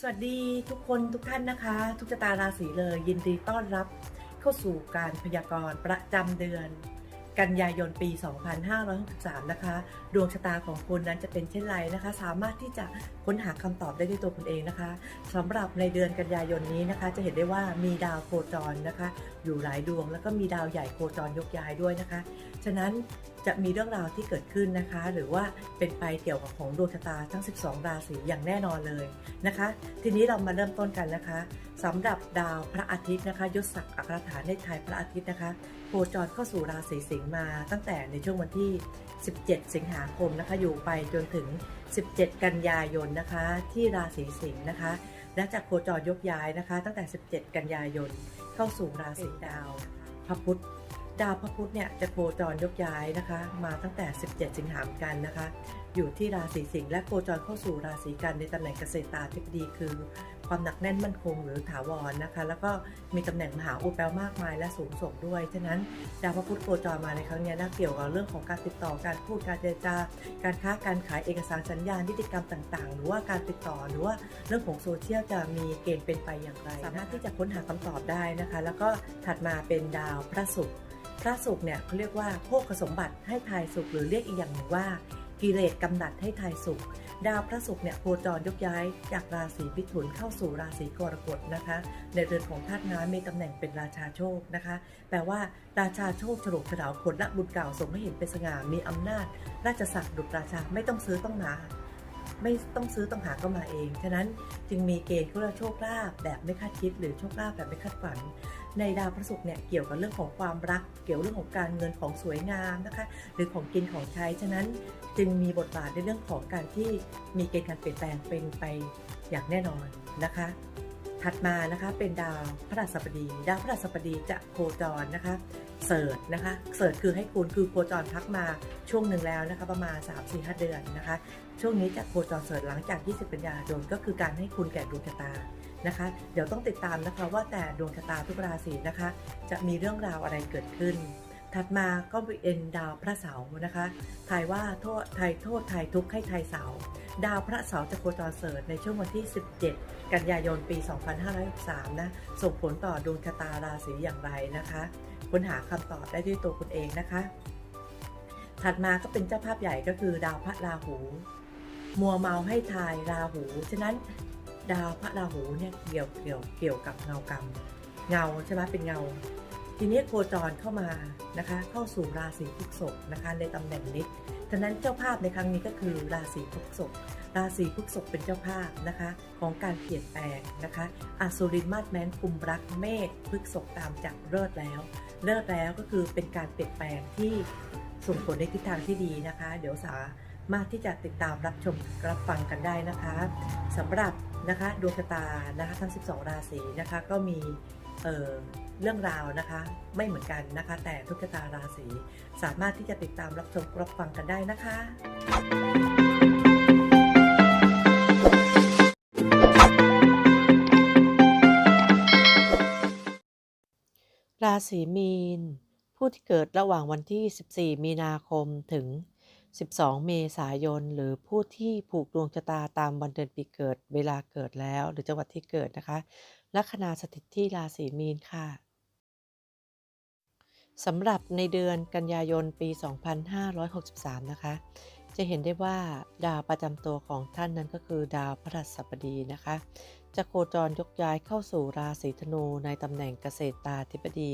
สวัสดีทุกคนทุกท่านนะคะ ทุกชะตาราศีเลย ยินดีต้อนรับเข้าสู่การพยากรณ์ประจำเดือน กันยายนปี 2563 นะคะ ดวงชะตาของคุณนั้นจะเป็นเช่นไรนะคะ สามารถที่จะค้นหาคำตอบได้ด้วยตัวคุณเองนะคะสำหรับในเดือนกันยายนนี้นะคะ จะเห็นได้ว่ามีดาวโคจรนะคะ อยู่หลายดวงแล้วก็มีดาวใหญ่โคจรยกย้ายด้วยนะคะ ฉะนั้น จะมีเรื่องราวที่เกิดขึ้นนะคะ หรือว่าเป็นไปเกี่ยวกับของดวงชะตาทั้ง 12 ราศีอย่างแน่นอนเลยนะคะ ทีนี้เรามาเริ่มต้นกันนะคะสำหรับดาวพระอาทิตย์นะคะยศศักดิ์อัครฐานในไทยพระอาทิตย์นะคะโคจรเข้าสู่ราศีสิงห์มาตั้งแต่ในช่วงวันที่ 17 สิงหาคมนะคะ อยู่ไปจนถึง 17 กันยายนนะคะ ที่ราศีสิงห์นะคะ และจากโคจรยกย้ายนะคะ ตั้งแต่ 17 กันยายนเข้าสู่ราศีดาวพระพุธ ดาวพระพุธเนี่ยจะโคจรยกย้ายนะคะ มาตั้งแต่ 17 สิงหาคมกันนะคะ อยู่ที่ราศีสิงห์และโคจรเข้าสู่ราศีกันในตำแหน่งเกษตราธิบดีคือ ความหนักแน่นมั่นคงหรือถาวรนะคะ แล้วก็มีตำแหน่งมหาอุดแปลมากมายและสูงส่งด้วย ฉะนั้นดาวพระพุธโคจรมาในครั้งนี้นะเกี่ยวกับเรื่องของการติดต่อการพูดการเจรจาการค้าการขายเอกสารสัญญาณนิติกรรมต่างๆ หรือว่าการติดต่อหรือว่าเรื่องของโซเชียลจะมีเกณฑ์เป็นไปอย่างไรสามารถที่จะค้นหาคำตอบได้นะคะ แล้วก็ถัดมาเป็นดาวพระศุกร์ ระศุกร์เนี่ยเขาเรียกว่าโภคสมบัติให้ทายสุขหรือเรียกอีกอย่างหนึ่งว่า กิเลสกำหนัดให้ทายสุข ดาวพระศุกร์เนี่ยโคจรยกย้าย จากราศีพิถุนเข้าสู่ราศีกรกฎนะคะ ในเรือนของธาตุน้ำมีตำแหน่งเป็นราชาโชคนะคะ แปลว่าราชาโชคฉลกฉลาวผลละบุญเก่าส่งให้เห็นเป็นสง่ามีอำนาจ ราชศักดิ์ดุจราชาไม่ต้องซื้อต้องหาไม่ต้องซื้อต้องหาก็มาเอง ฉะนั้นจึงมีเกณฑ์เขาเรียกว่าโชคลาภแบบไม่คาดคิด หรือโชคลาภแบบไม่คาดฝัน ในดาวพระศุกร์เนี่ยเกี่ยวกับเรื่องของความรัก เกี่ยวเรื่องของการเงินของสวยงามนะคะ หรือของกินของใช้ ฉะนั้นจึงมีบทบาทในเรื่องของการที่มีเกณฑ์การเปลี่ยนแปลงเป็นไปอย่างแน่นอนนะคะ ถัดมานะคะเป็นดาวพระราชบดี ดาวพระราชบดีจะโคจรนะคะเสิร์ชนะคะเสิร์ชคือให้คุณคือโคจรพักมาช่วงหนึ่งแล้วนะคะประมาณ 3-4-5 เดือนนะคะ ช่วงนี้จะโคจรเสิร์ชหลังจาก 20 กันยายนก็คือการให้คุณแก่ดวงชะตา นะคะ เดี๋ยวต้องติดตามนะคะว่าแต่ดวงชะตาทุกราศีนะคะ จะมีเรื่องราวอะไรเกิดขึ้น ถัดมาก็เป็นดาวพระเสาร์นะคะทายว่าโทษไทยโทษไทยทุกข์ให้ไทยเสาร์ดาวพระเสาร์จะโคจรเสริร์ชในช่วงวันที่ 17 กันยายนปี 2563 นะส่งผลต่อดวงชะตาราศีอย่างไรนะคะค้นหาคำตอบได้ด้วยตัวคุณเองนะคะ ถัดมาก็เป็นเจ้าภาพใหญ่ก็คือดาวพระราหู มัวเมาให้ทายราหู ฉะนั้น ดาวพระราหูเนี่ยเกี่ยวเกี่ยวเกี่ยวกับเงากรรม เงาใช่ไหมเป็นเงา ทีนี้โคจรเข้ามานะคะ เข้าสู่ราศีพฤษภนะคะในตำแหน่งนิดฉะนั้นเจ้าภาพในครั้งนี้ก็คือราศีพฤษภราศีพฤษภเป็นเจ้าภาพนะคะ ของการเปลี่ยนแปลงนะคะอาสุรินมาสแมนกุมรักเมฆพฤษภตามจากเลิศแล้ว เลิศแล้วก็คือเป็นการเปลี่ยนแปลงที่ส่งผลในทิศทางที่ดีนะคะ เดี๋ยวสา มารถที่จะติดตามรับชมรับฟังกันได้นะคะสำหรับนะคะดวงชะตานะคะทั้ง 12 ราศีนะคะก็มีเอ่อเรื่องราวนะคะไม่เหมือนกันนะคะ แต่ทุกชะตาราศีสามารถที่จะติดตามรับชมรับฟังกันได้นะคะราศีมีน ผู้ที่เกิดระหว่างวันที่ 14 มีนาคมถึง 12 เมษายน หรือผู้ที่ผูกดวงชะตาตามวันเดือนปีเกิด เวลาเกิดแล้ว หรือจังหวัดที่เกิดนะคะ ลัคนาสถิตที่ราศีมีนค่ะสำหรับในเดือนกันยายนปี 2563 นะคะ จะเห็นได้ว่าดาวประจำตัวของท่านนั้นก็คือดาวพฤหัสบดีนะคะ จะโคจรยกย้ายเข้าสู่ราศีธนูในตำแหน่งเกษตรตาธิบดี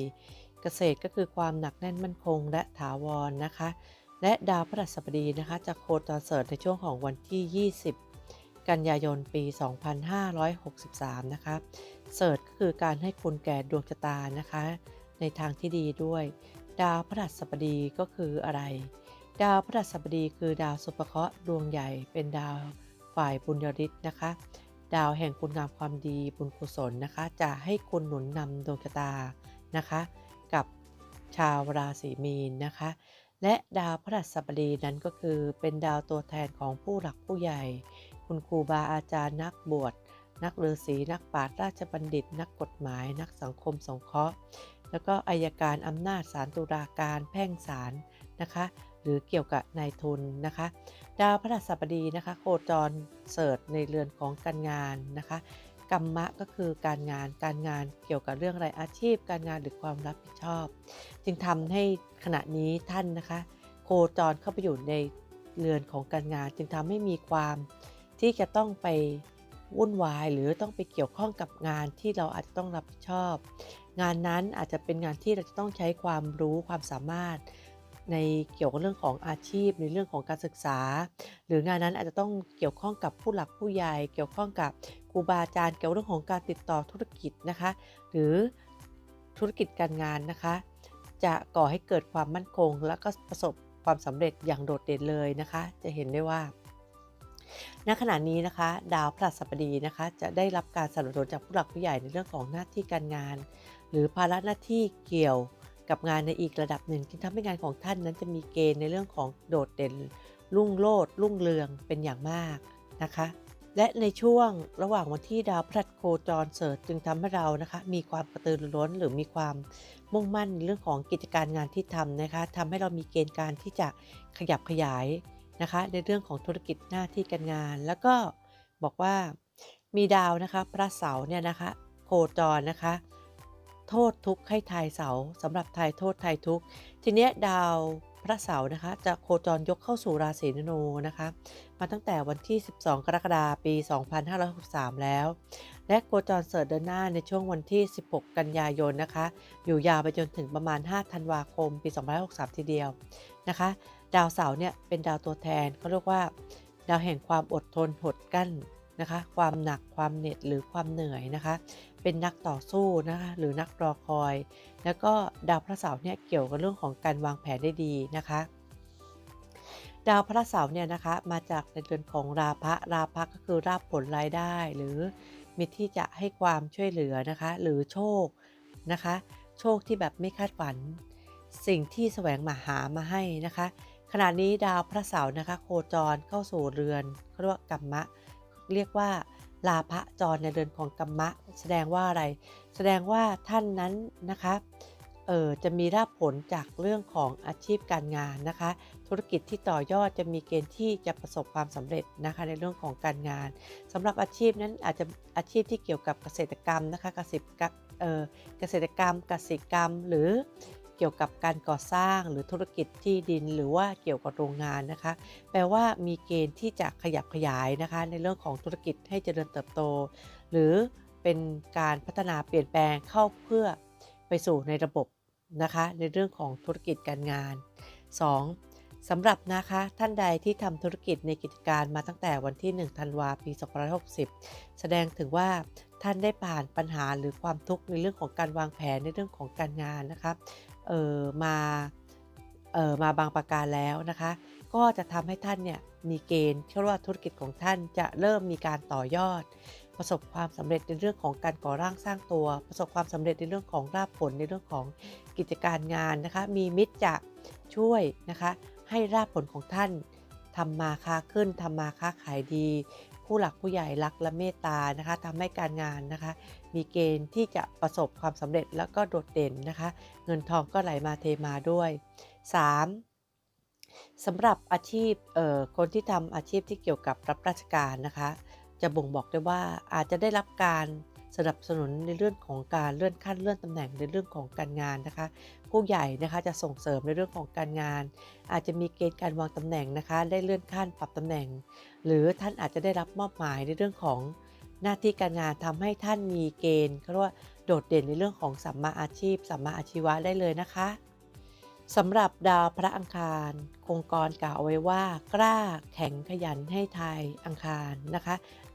เกษตรก็คือความหนักแน่นมั่นคงและถาวรนะคะ และดาวพฤหัสบดีนะคะจะโคจรเสริฐในช่วงของวันที่ 20 กันยายนปี 2563 นะคะ เสิร์ก็คือการให้คุณแก่ดวงชะตานะคะ ในทางที่ดีด้วย ดาวพฤหัสบดีก็คืออะไร ดาวพฤหัสบดีคือดาวสุภเคราะห์ดวงใหญ่เป็นดาวฝ่ายบุญยริศนะคะ ดาวแห่งคุณงามความดีบุญกุศลนะคะ จะให้คุณหนุนนำดวงชะตานะคะ กับชาวราศีมีนนะคะ และดาวพฤหัสบดีนั้นก็คือ เป็นดาวตัวแทนของผู้หลักผู้ใหญ่ คุณครูบาอาจารย์นักบวช นักฤาษีนักปราชญ์ราชบัณฑิต นักกฎหมาย นักสังคมสงเคราะห์ แล้วก็อายการอำนาจศาลตุลาการแพ่งศาลนะคะหรือเกี่ยวกับนายทุนนะคะ ดาวพฤหัสบดีนะคะ โคจรเสิริฐในเรือนของการงานนะคะ กรรมะก็คือการงานการงานเกี่ยวกับเรื่องอะไรอาชีพ การงานหรือความรับผิดชอบ จึงทำให้ขณะนี้ท่านนะคะ โคจรเข้าไปอยู่ในเรือนของการงาน จึงทำให้มีความที่จะต้องไปวุ่นวายหรือต้องไปเกี่ยวข้องกับงานที่เราอาจจะต้องรับผิดชอบ งานนั้นอาจจะเป็นงานที่เราจะต้องใช้ความรู้ความสามารถ ในเกี่ยวกับเรื่องของอาชีพในเรื่องของการศึกษา หรืองานนั้นอาจจะต้องเกี่ยวข้องกับผู้หลักผู้ใหญ่เกี่ยวข้องกับ ครูบาอาจารย์เกี่ยวกับเรื่องของการติดต่อธุรกิจนะคะ หรือธุรกิจการงานนะคะ จะก่อให้เกิดความมั่นคง และก็ประสบความสำเร็จอย่างโดดเด่นเลยนะคะ จะเห็นได้ว่าณขณะนี้นะคะ ดาวพฤหัสบดีนะคะ จะได้รับการสนับสนุนจากผู้หลักผู้ใหญ่ในเรื่องของหน้าที่การงาน หรือภาระหน้าที่เกี่ยวกับงานในอีกระดับหนึ่งที่ทำให้งานของท่านนั้นจะมีเกณฑ์ในเรื่องของโดดเด่นรุ่งโรจน์รุ่งเรืองเป็นอย่างมากนะคะ และในช่วงระหว่างวันที่ดาวพฤหัสโคจรเสริฐจึงทำให้เรานะคะ มีความกระตือรือร้นหรือมีความมุ่งมั่นในเรื่องของกิจการงานที่ทำนะคะทำให้เรามีเกณฑ์การที่จะขยับขยายนะคะ ในเรื่องของธุรกิจหน้าที่การงาน แล้วก็บอกว่ามีดาวนะคะ พระเสาร์เนี่ยนะคะ โคจรนะคะ โทษทุกข์ให้ทายเสาสำหรับทายโทษทายทุกข์ทีเนี้ยดาว พระเสาร์นะคะ จะโคจรยกเข้าสู่ราศีธนูนะคะ มาตั้งแต่วันที่ 12 กรกฎาคมปี 2563 แล้ว และโคจรเสริฐเดินหน้าในช่วงวันที่ 16 กันยายนนะคะ อยู่ยาวไปจนถึงประมาณ 5 ธันวาคม ปี 2563 ทีเดียวนะคะ ดาวเสาร์เนี่ยเป็นดาวตัวแทนเขาเรียกว่า ดาวแห่งความอดทนหดกั้นนะคะ ความหนักความเหน็ดหรือความเหนื่อยนะคะ เป็นนักต่อสู้นะคะหรือนักรอคอย แล้วก็ดาวพระเสาร์เนี่ยเกี่ยวกับเรื่องของการวางแผนได้ดีนะคะดาวพระเสาร์เนี่ยนะคะมาจากในเรือนของราพะราพะก็คือราบผลรายได้ หรือมีที่จะให้ความช่วยเหลือนะคะ หรือโชคนะคะ โชคที่แบบไม่คาดฝัน สิ่งที่แสวงมาหามาให้นะคะ ขณะนี้ดาวพระเสาร์นะคะ โคจรเข้าสู่เรือนเขาเรียกว่ากรรมะ เรียกว่า ลาภจรในเรือนของกรรมะ แสดงว่าอะไร แสดงว่าท่านนั้นนะคะเออจะมีรับผลจากเรื่องของอาชีพการงานนะคะ ธุรกิจที่ต่อยอดจะมีเกณฑ์ที่จะประสบความสำเร็จนะคะในเรื่องของการงานสำหรับอาชีพนั้นอาจจะอาชีพที่เกี่ยวกับเกษตรกรรมนะคะเกษตรกรรมเออเกษตรกรรมกสิกรรมหรือ กี่ยวกับการก่อสร้างหรือธุรกิจที่ดินหรือว่าเกี่ยวกับโรงงานนะคะ แปลว่ามีเกณฑ์ที่จะขยับขยายนะคะ ในเรื่องของธุรกิจให้เจริญเติบโต หรือเป็นการพัฒนาเปลี่ยนแปลงเข้าเพื่อไปสู่ในระบบนะคะ ในเรื่องของธุรกิจการงาน 2. สำหรับนะคะท่านใดที่ทำธุรกิจในกิจการมาตั้งแต่วันที่ 1 ธันวาปี 2560 แสดงถึงว่าท่านได้ผ่านปัญหาหรือความทุกข์ในเรื่องของการวางแผนในเรื่องของการงานนะคะ เออมาเออมาบางประการแล้วนะคะ ก็จะทำให้ท่านเนี่ยมีเกณฑ์เชื่อว่าธุรกิจของท่านจะเริ่มมีการต่อยอด ประสบความสำเร็จในเรื่องของการก่อร่างสร้างตัว ประสบความสำเร็จในเรื่องของราบผลในเรื่องของกิจการงานนะคะ มีมิตรจะช่วยนะคะ ให้ราบผลของท่านทำมาค้าขึ้นทำมาค้าขายดี ผู้หลักผู้ใหญ่รักและเมตตานะคะทำให้การงานนะคะ มีเกณฑ์ที่จะประสบความสำเร็จแล้วก็โดดเด่นนะคะ เงินทองก็ไหลมาเทมาด้วย 3. สำหรับอาชีพเอ่อคนที่ทำอาชีพที่เกี่ยวกับรับราชการนะคะ จะบ่งบอกได้ว่าอาจจะได้รับการสนับสนุนในเรื่องของการเลื่อนขั้นเลื่อนตำแหน่งในเรื่องของการงานนะคะ ผู้ใหญ่นะคะจะส่งเสริมในเรื่องของการงาน อาจจะมีเกณฑ์การวางตำแหน่งนะคะ ได้เลื่อนขั้นปรับตำแหน่ง หรือท่านอาจจะได้รับมอบหมายในเรื่องของหน้าที่การงานทำให้ท่านมีเกณฑ์เขาเรียกว่าโดดเด่นในเรื่องของสัมมาอาชีพสัมมาอาชีวะได้เลยนะคะสำหรับดาวพระอังคารคงกรกล่าวไว้ว่า กล้าแข็งขยันให้ทายอังคารนะคะ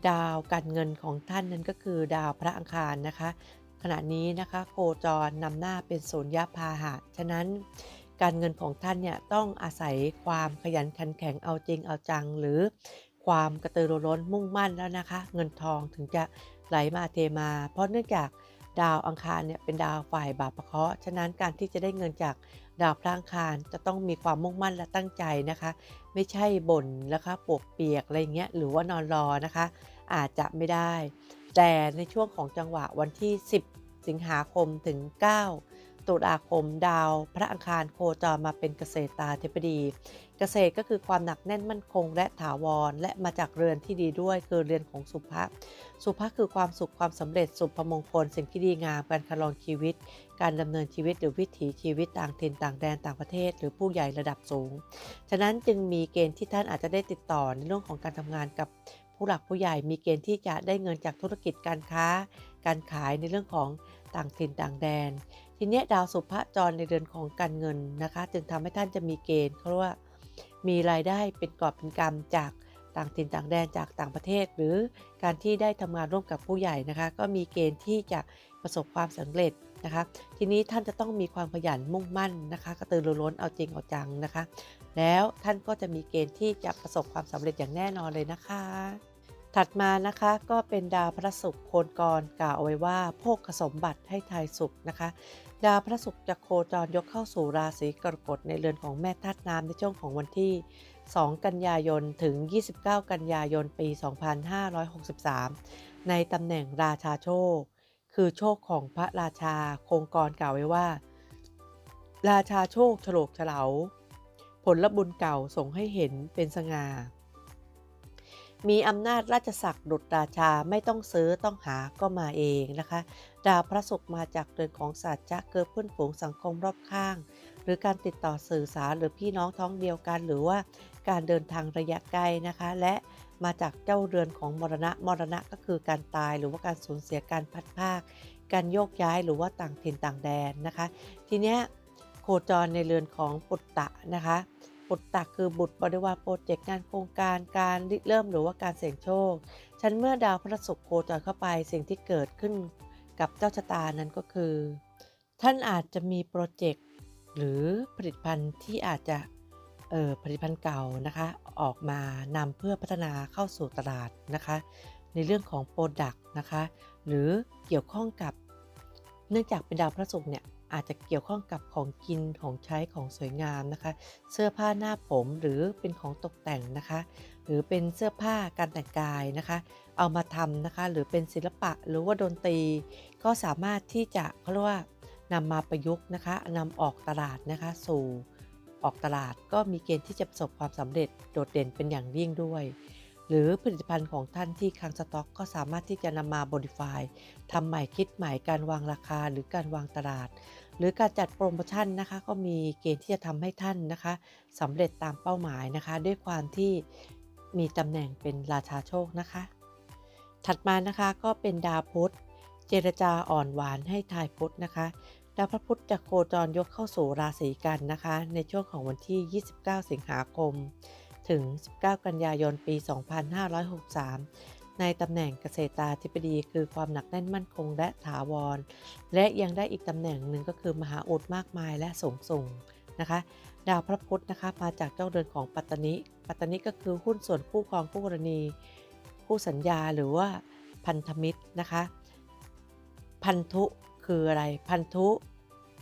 ดาวการเงินของท่านนั้นก็คือดาวพระอังคารนะคะ ขณะนี้นะคะโคจรนำหน้าเป็นโสนยพาหะ ฉะนั้นการเงินของท่านเนี่ยต้องอาศัยความขยันขันแข็งเอาจริงเอาจัง หรือความกระตือรือร้นมุ่งมั่นแล้วนะคะ เงินทองถึงจะไหลมาเทมา เพราะเนื่องจากดาวอังคารเนี่ยเป็นดาวฝ่ายบาปเคราะห์ฉะนั้นการที่จะได้เงินจากดาวพระอังคารจะต้องมีความมุ่งมั่นและตั้งใจนะคะ ไม่ใช่บ่นนะคะปวกเปียกอะไรเงี้ยหรือว่านอนรอนะคะ อาจจะไม่ได้ แต่ในช่วงของจังหวะวันที่ 10 สิงหาคมถึง 9 ตุลาคมดาว พระอังคารโคจรมาเป็นเกษตราธิบดี เกษตรก็คือความหนักแน่นมั่นคงและถาวร และมาจากเรือนที่ดีด้วยคือเรือนของสุภะสุภะคือความสุขความสำเร็จสุภมงคล สิ่งที่ดีงามการครองชีวิต การดำเนินชีวิตหรือวิถีชีวิตต่างถิ่นต่างแดนต่างประเทศ หรือผู้ใหญ่ระดับสูง ฉะนั้นจึงมีเกณฑ์ที่ท่านอาจจะได้ติดต่อในเรื่องของการทำงานกับ ผู้หลักผู้ใหญ่มีเกณฑ์ที่จะได้เงินจากธุรกิจการค้า การขายในเรื่องของต่างถิ่นต่างแดน ทีนี้ดาวสุภะจรในเดือนของการเงินนะคะ จึงทำให้ท่านจะมีเกณฑ์เขาเรียกว่ามีรายได้เป็นกอบเป็นกำจากต่างถิ่นต่างแดนจากต่างประเทศ หรือการที่ได้ทำงานร่วมกับผู้ใหญ่นะคะ ก็มีเกณฑ์ที่จะประสบความสำเร็จ นะคะ ทีนี้ท่านจะต้องมีความขยันมุ่งมั่นนะคะกระตือรือร้นเอาจริงเอาจังนะคะ แล้วท่านก็จะมีเกณฑ์ที่จะประสบความสำเร็จอย่างแน่นอนเลยนะคะ ถัดมานะคะก็เป็นดาวพระศุกร์โคนกรกล่าวเอาไว้ว่าโภคสมบัติให้ทายสุขนะคะ ดาวพระศุกร์จะโคจรยกเข้าสู่ราศีกรกฎในเรือนของแม่ธาตุน้ำในช่วงของวันที่ 2 กันยายนถึง 29 กันยายนปี 2563 ในตำแหน่งราชาโชค คือโชคของพระราชาคงกรกล่าวไว้ว่า ราชาโชคฉลกเฉลาผลบุญเก่าส่งให้เห็นเป็นสง่า มีอำนาจราชศักดิ์ดุจราชาไม่ต้องซื้อต้องหาก็มาเองนะคะ ดาวพระศุกร์มาจากเรือนของศาสตร์จะเกิดเพื่อนฝูงสังคมรอบข้าง หรือการติดต่อสื่อสารหรือพี่น้องท้องเดียวกัน หรือว่าการเดินทางระยะไกลนะคะ และ มาจากเจ้าเรือนของมรณะ มรณะก็คือการตายหรือว่าการสูญเสียการพัดภาค การโยกย้ายหรือว่าต่างถิ่นต่างแดนนะคะ ทีเนี้ยโคจรในเรือนของปุตตะนะคะปุตตะคือบุตรบริวารโปรเจกต์งานโครงการการริเริ่มหรือว่าการเสี่ยงโชค ฉันเมื่อดาวพระศุกร์โคจรเข้าไปสิ่งที่เกิดขึ้นกับเจ้าชะตานั้นก็คือ ท่านอาจจะมีโปรเจกต์หรือผลิตภัณฑ์ที่อาจจะ ผลิตภัณฑ์เก่านะคะออกมานำเพื่อพัฒนาเข้าสู่ตลาดนะคะ ในเรื่องของโปรดักต์นะคะหรือเกี่ยวข้องกับ เนื่องจากเป็นดาวพระศุกร์เนี่ยอาจจะเกี่ยวข้องกับของกินของใช้ของสวยงามนะคะ เสื้อผ้าหน้าผมหรือเป็นของตกแต่งนะคะ หรือเป็นเสื้อผ้าการแต่งกายนะคะ เอามาทำนะคะ หรือเป็นศิลปะหรือว่าดนตรี ก็สามารถที่จะเขาเรียกว่านำมาประยุกต์นะคะนำออกตลาดนะคะสู่ ออกตลาดก็มีเกณฑ์ที่จะประสบความสำเร็จโดดเด่นเป็นอย่างยิ่งด้วย หรือผลิตภัณฑ์ของท่านที่ค้างสต็อก ก็สามารถที่จะนำมา modify ทำใหม่คิดใหม่การวางราคาหรือการวางตลาด หรือการจัดโปรโมชั่นนะคะ ก็มีเกณฑ์ที่จะทำให้ท่านนะคะสำเร็จตามเป้าหมายนะคะ ด้วยความที่มีตำแหน่งเป็นราชาโชคนะคะ ถัดมานะคะก็เป็นดาวพุธเจรจาอ่อนหวานให้ทายพุธนะคะ ดาวพระพุธจะโคจรยกเข้าสู่ราศีกันนะคะ ในช่วงของวันที่ 29 สิงหาคม ถึง 19 กันยายนปี 2563 ในตำแหน่งเกษตราธิบดีคือความหนักแน่นมั่นคงและถาวร และยังได้อีกตำแหน่งหนึ่งก็คือมหาอุดมากมายและสูงส่งนะคะ ดาวพระพุธนะคะมาจากเจ้าเรือนของปัตตนิปัตตนิก็คือหุ้นส่วนคู่ครองคู่กรณีคู่สัญญาหรือว่าพันธมิตรนะคะ พันธุ คืออะไรพันธุ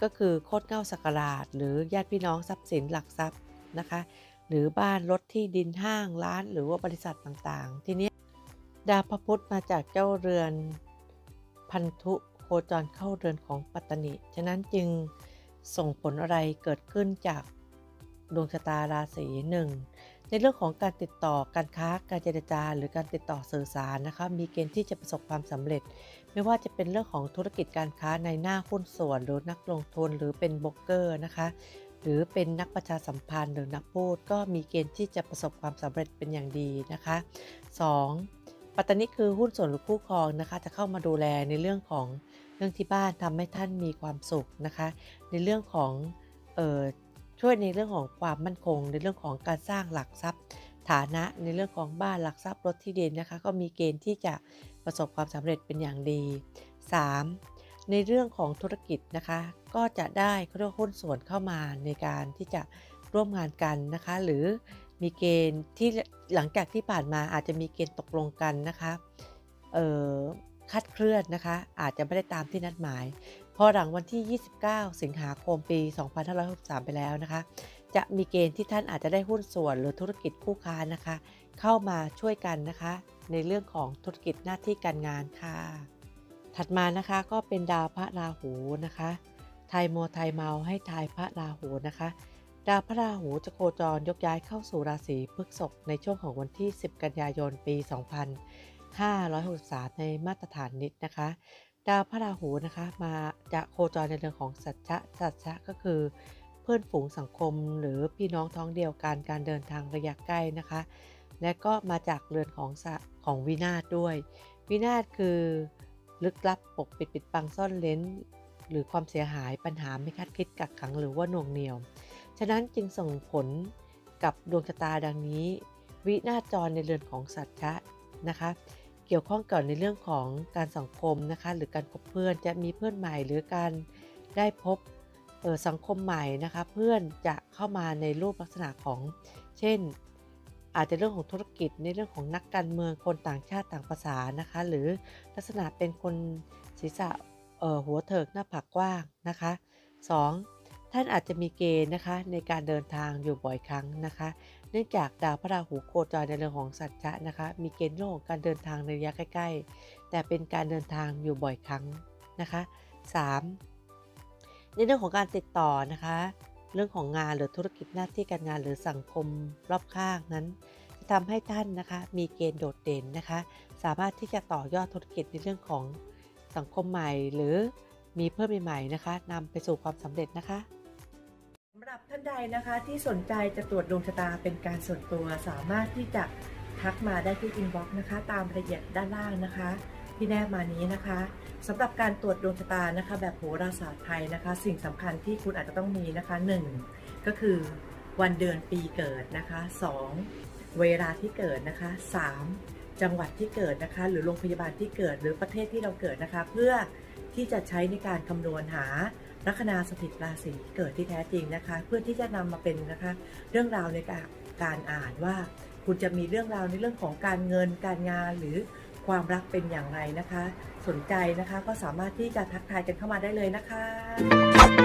ก็คือโคตรเง่าสักราช หรือญาติพี่น้องทรัพย์สินหลักทรัพย์นะคะ หรือบ้านรถที่ดินห้างร้านหรือว่าบริษัทต่างๆ ทีนี้ดาวพระพุธมาจากเจ้าเรือนพันธุโคจรเข้าเรือนของปัตตนิฉะนั้นจึงส่งผลอะไรเกิดขึ้นจากดวงชะตาราศีหนึ่ง ในเรื่องของการติดต่อการค้าการเจรจา หรือการติดต่อสื่อสารนะคะมีเกณฑ์ที่จะประสบความสำเร็จ ไม่ว่าจะเป็นเรื่องของธุรกิจการค้าในหน้าหุ้นส่วน หรือนักลงทุนหรือเป็นโบรกเกอร์นะคะหรือเป็นนักประชาสัมพันธ์หรือนักพูด ก็มีเกณฑ์ที่จะประสบความสำเร็จเป็นอย่างดีนะคะ 2. ปัตตานีคือหุ้นส่วนหรือคู่ครองนะคะ จะเข้ามาดูแลในเรื่องของเรื่องที่บ้านทำให้ท่านมีความสุขนะคะ ในเรื่องของเอ่อ ช่วยในเรื่องของความมั่นคง ในเรื่องของการสร้างหลักทรัพย์ ฐานะในเรื่องของบ้านหลักทรัพย์รถที่ดินนะคะ ก็มีเกณฑ์ที่จะประสบความสำเร็จเป็นอย่างดี 3. ในเรื่องของธุรกิจนะคะ ก็จะได้เขาเรียกว่าหุ้นส่วนเข้ามาในการที่จะร่วมงานกันนะคะ หรือมีเกณฑ์ที่หลังจากที่ผ่านมาอาจจะมีเกณฑ์ตกลงกันนะคะคาดเคลื่อนนะคะ อาจจะไม่ได้ตามที่นัดหมาย พอหลังวันที่ 29 สิงหาคมปี 2563 ไปแล้วนะคะ จะมีเกณฑ์ที่ท่านอาจจะได้หุ้นส่วนหรือธุรกิจคู่ค้านะคะ เข้ามาช่วยกันนะคะ ในเรื่องของธุรกิจหน้าที่การงานค่ะ ถัดมานะคะก็เป็นดาวพระราหูนะคะทยมัวไทยเมาให้ทายพระราหูนะคะ ดาวพระราหูจะโคจรยกย้ายเข้าสู่ราศีพฤษภในช่วงของวันที่ 10 กันยายนปี 2563 ในมาตรฐานนิดนะคะ ดาวพระราหูนะคะ มาจะโคจรในเรื่องของสัจจะสัจจะก็คือเพื่อนฝูงสังคมหรือพี่น้องท้องเดียวกันการเดินทางระยะใกล้นะคะ และก็มาจากเรือนของของวินาศด้วย วินาศคือลึกลับปกปิดปิดบังซ่อนเลนหรือความเสียหายปัญหาไม่คาดคิดกักขังหรือว่าหน่วงเหนียว ฉะนั้นจึงส่งผลกับดวงชะตาดังนี้ วินาศจรในเรือนของสัตว์ะนะคะ เกี่ยวข้องกับในเรื่องของการสังคมนะคะ หรือการคบเพื่อนจะมีเพื่อนใหม่หรือการได้พบออสังคมใหม่นะคะ เพื่อนจะเข้ามาในรูปลักษณะของ เช่น อาจจะเรื่องของธุรกิจในเรื่องของนักการเมืองคนต่างชาติต่างภาษานะคะ หรือลักษณะเป็นคนศีรษะออหัวเถิกหน้าผากกว้างนะคะ 2. ท่านอาจจะมีเกณฑ์นะคะในการเดินทางอยู่บ่อยครั้งนะคะ เนื่องจากดาวพระราหูโคจรในเรื่องของสัจจะนะคะ มีเกณฑ์เรื่องของการเดินทางในระยะใกล้ ๆ แต่เป็นการเดินทางอยู่บ่อยครั้งนะคะ 3. ในเรื่องของการติดต่อนะคะ เรื่องของงานหรือธุรกิจหน้าที่การงานหรือสังคมรอบข้างนั้นจะทำให้ท่านนะคะมีเกณฑ์โดดเด่นนะคะ สามารถที่จะต่อยอดธุรกิจในเรื่องของสังคมใหม่หรือมีเพื่อนใหม่ๆนะคะนำไปสู่ความสำเร็จนะคะ รับท่านใดนะคะที่สนใจจะตรวจดวงชะตาเป็นการส่วนตัวสามารถที่จะทักมาได้ที่อินบ็อกซ์นะคะ ตามรายละเอียดด้านล่างนะคะ ที่แนบมานี้นะคะสำหรับการตรวจดวงชะตานะคะ แบบโหราศาสตร์ไทยนะคะ สิ่งสำคัญที่คุณอาจจะต้องมีนะคะ 1. ก็คือวันเดือนปีเกิดนะคะ 2. เวลาที่เกิดนะคะ 3. จังหวัดที่เกิดนะคะ หรือโรงพยาบาลที่เกิดหรือประเทศที่เราเกิดนะคะ เพื่อที่จะใช้ในการคำนวณหา ลัคนาสถิตราศีเกิดที่แท้จริงนะคะ เพื่อที่จะนำมาเป็นนะคะ เรื่องราวในการการอ่านว่า คุณจะมีเรื่องราวในเรื่องของการเงินการงานหรือความรักเป็นอย่างไรนะคะ สนใจนะคะก็สามารถที่จะทักทายกันเข้ามาได้เลยนะคะ